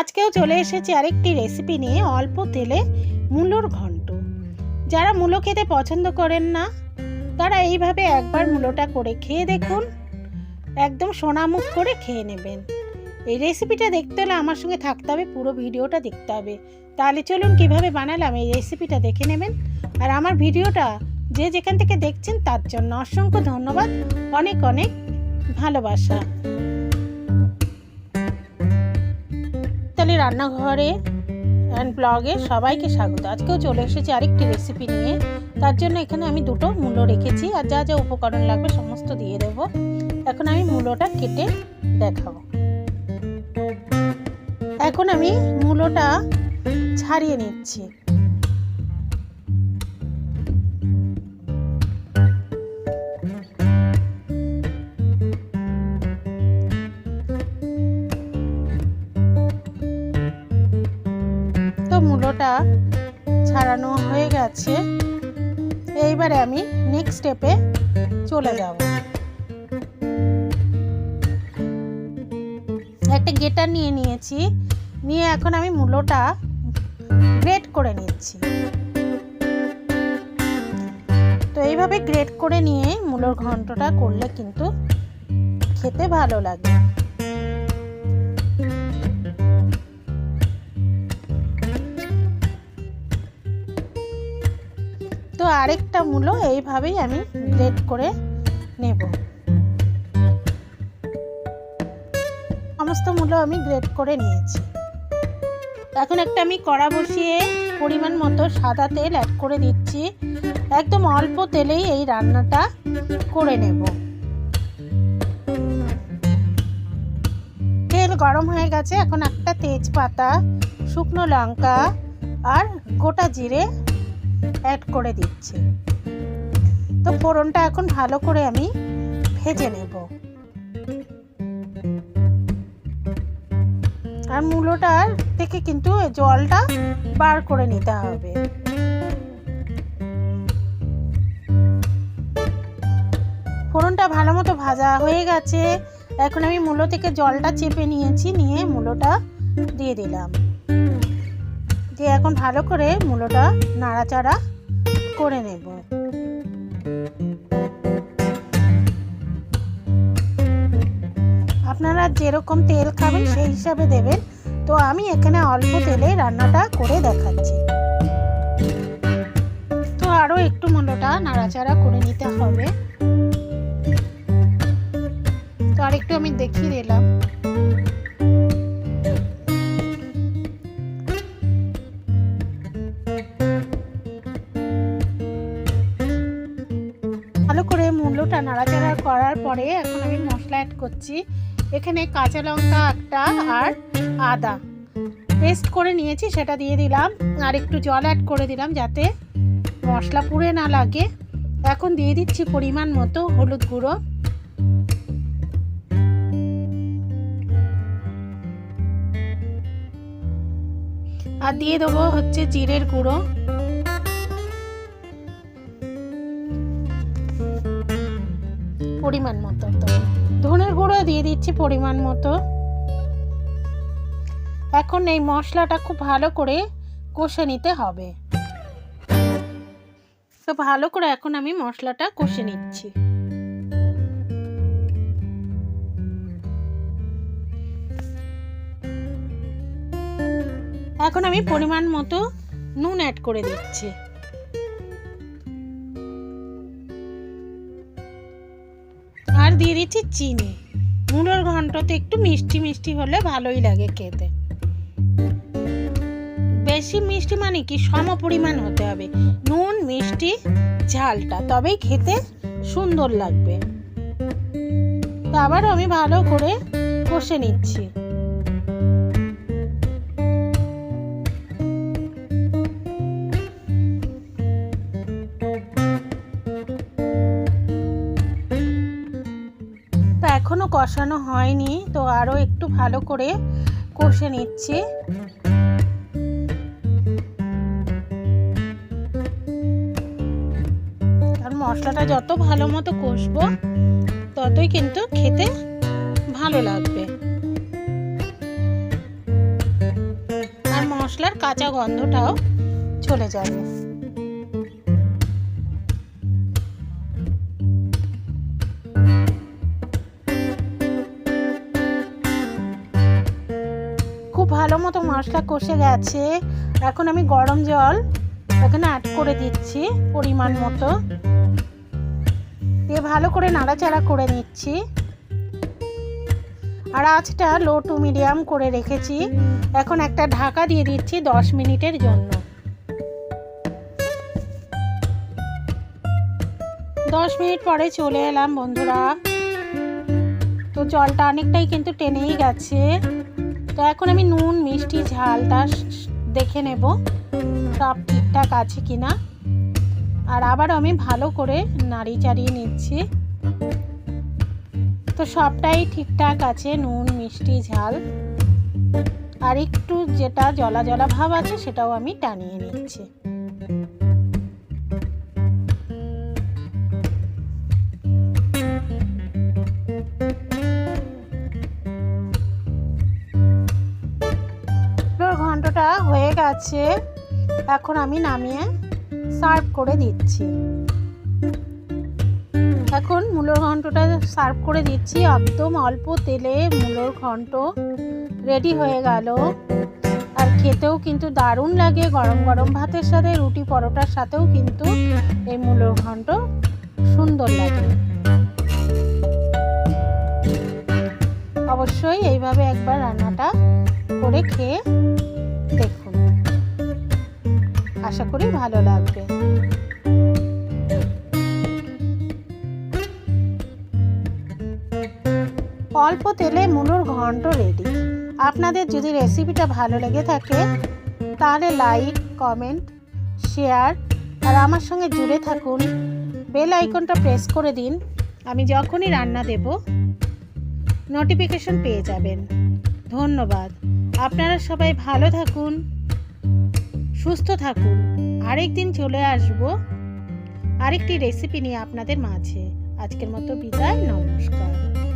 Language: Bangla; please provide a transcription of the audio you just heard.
আজকেও চলে এসেছি আরেকটি রেসিপি নিয়ে অল্প তেলে মূলোর ঘন্ট। যারা মূলো খেতে পছন্দ করেন না, তারা এইভাবে একবার মূলোটা করে খেয়ে দেখুন। একদম সোনামুখ করে খেয়ে নেবেন। এই রেসিপিটা দেখতে হলে আমার সঙ্গে থাকতে হবে, পুরো ভিডিওটা দেখতে হবে। তাহলে চলুন কীভাবে বানালাম এই রেসিপিটা দেখে নেবেন। আর আমার ভিডিওটা যে যেখান থেকে দেখছেন, তার জন্য অসংখ্য ধন্যবাদ। অনেক অনেক ভালোবাসা। রান্নাঘরে অ্যান্ড ব্লগে সবাইকে স্বাগত। আজকেও চলে এসেছি আরেকটি রেসিপি নিয়ে। তার জন্য এখানে আমি দুটো মূলো রেখেছি আর যা যা উপকরণ লাগবে সমস্ত দিয়ে দেব। এখন আমি মূলোটা কেটে দেখাবো। এখন আমি মূলোটা ছাড়িয়ে নিচ্ছি। তো ছাড়ানো হয়ে গেছে। এইবারে আমি নেক্সট স্টেপে চলে যাব। একটা গেটার নিয়ে নিয়েছি। নিয়ে এখন আমি মূলোটা গ্রেট করে নিচ্ছি। তো এইভাবে গ্রেট করে নিয়ে মূলোর ঘন্টটা করলে কিন্তু খেতে ভালো লাগে। তো আরেকটা মূলো এইভাবেই আমি গ্রেট করে নেব। সমস্ত মূলো আমি গ্রেট করে নিয়েছি। এখন একটা আমি কড়া বসিয়ে পরিমাণ মতো সাদা তেল অ্যাড করে দিচ্ছি। একদম অল্প তেলেই এই রান্নাটা করে নেব। তেল গরম হয়ে গেছে, এখন একটা তেজপাতা, শুকনো লঙ্কা আর গোটা জিরে অ্যাড করে দিচ্ছি। তো ফোড়নটা এখন ভালো করে আমি ভেজে নেব। আর মূলোটার থেকে কিন্তু জলটা বার করে নিতে হবে। ফোড়নটা ভালো মতো ভাজা হয়ে গেছে। এখন আমি মূলো থেকে জলটা চেপে নিয়েছি, নিয়ে মূলোটা দিয়ে দিলাম। দিয়ে এখন ভালো করে মূলোটা নাড়াচাড়া করে নেব। আপনারা যেরকম তেল খাবেন সেই হিসাবে দেবেন। তো আমি এখানে অল্প তেলে রান্নাটা করে দেখাচ্ছি। তো আরও একটু মূলোটা নাড়াচাড়া করে নিতে হবে। তো আর একটু আমি দেখিয়ে দিলাম। করে নাড়াচাড়া করার পরে এখন আমি মশলা অ্যাড করছি। এখানে কাঁচা লঙ্কা একটা আর আদা। পেস্ট করে নিয়েছি, সেটা দিয়ে দিলাম। আর একটু জল অ্যাড করে দিলাম যাতে মশলা পুড়ে না লাগে। এখন দিয়ে দিচ্ছি পরিমাণ মতো হলুদ গুঁড়ো। আর দিয়ে দেবো হচ্ছে জিরের গুঁড়ো। পরিমাণ মতো তো। ধনের গুঁড়ো দিয়ে দিচ্ছি পরিমাণ মতো। এখন এই মশলাটা খুব ভালো করে কষে নিতে হবে। তো ভালো করে এখন আমি মশলাটা কষে নিচ্ছি। এখন আমি পরিমাণ মতো নুন অ্যাড করে দিচ্ছি। আর দিয়ে দিচ্ছি চিনি। মুলোর ঘন্টতে একটু মিষ্টি মিষ্টি হলে ভালোই লাগে খেতে। বেশি মিষ্টি মানে কি? সম পরিমাণ হতে হবে। নুন, মিষ্টি, ঝালটা, তবেই খেতে সুন্দর লাগবে। আবার আমি ভালো করে কষে নিচ্ছি। কষানো হয়নি, তো আরও একটু ভালো করে কষে নিচ্ছি। আর মশলাটা যত ভালো মতো কষবো, ততই কিন্তু খেতে ভালো লাগবে। আর মশলার কাঁচা গন্ধটাও চলে যাবে। ভালো মতো মশলা কষে গেছে। এখন আমি গরম জল এখানে অ্যাড করে দিচ্ছি পরিমাণ মতো। দিয়ে ভালো করে নাড়াচাড়া করে নিচ্ছি। আর আঁচটা লো টু মিডিয়াম করে রেখেছি। এখন একটা ঢাকা দিয়ে দিচ্ছি দশ মিনিটের জন্য। দশ মিনিট পরে চলে এলাম বন্ধুরা। তো জলটা অনেকটাই কিন্তু টেনেই গেছে। তো এখন আমি নুন, মিষ্টি, ঝালটা দেখে নেব সব ঠিকঠাক আছে কি না আর আবার আমি ভালো করে নাড়ি চাড়িয়ে নিচ্ছি। তো সবটাই ঠিকঠাক আছে, নুন, মিষ্টি, ঝাল। আর একটু যেটা জলা জলা ভাব আছে সেটাও আমি টানিয়ে নিচ্ছি। হয়ে গেছে এখন আমি নামিয়ে সার্ভ করে দিচ্ছি। এখন মূলোর ঘন্টটা সার্ভ করে দিচ্ছি। একদম অল্প তেলে মূলোর ঘন্ট রেডি হয়ে গেল। আর খেতেও কিন্তু দারুণ লাগে। গরম গরম ভাতের সাথে, রুটি পরোটার সাথেও কিন্তু এই মূলোর ঘন্ট সুন্দর লাগে। অবশ্যই এইভাবে একবার রান্নাটা করে খেয়ে আশা করি ভালো লাগবে। অল্প তেলে মুলোর ঘন্ট রেডি। আপনাদের যদি রেসিপিটা ভালো লেগে থাকে, তাহলে লাইক কমেন্ট শেয়ার আর আমার সঙ্গে জুড়ে থাকুন। বেল আইকনটা প্রেস করে দিন। আমি যখনই রান্না দেব নোটিফিকেশন পেয়ে যাবেন। ধন্যবাদ। আপনারা সবাই ভালো থাকুন। সুস্থ থাকুন। আরেকদিন চলে আসব। আরেকটি রেসিপি নিয়ে আপনাদের মাঝে। আজকের মতো বিদায় নমস্কার।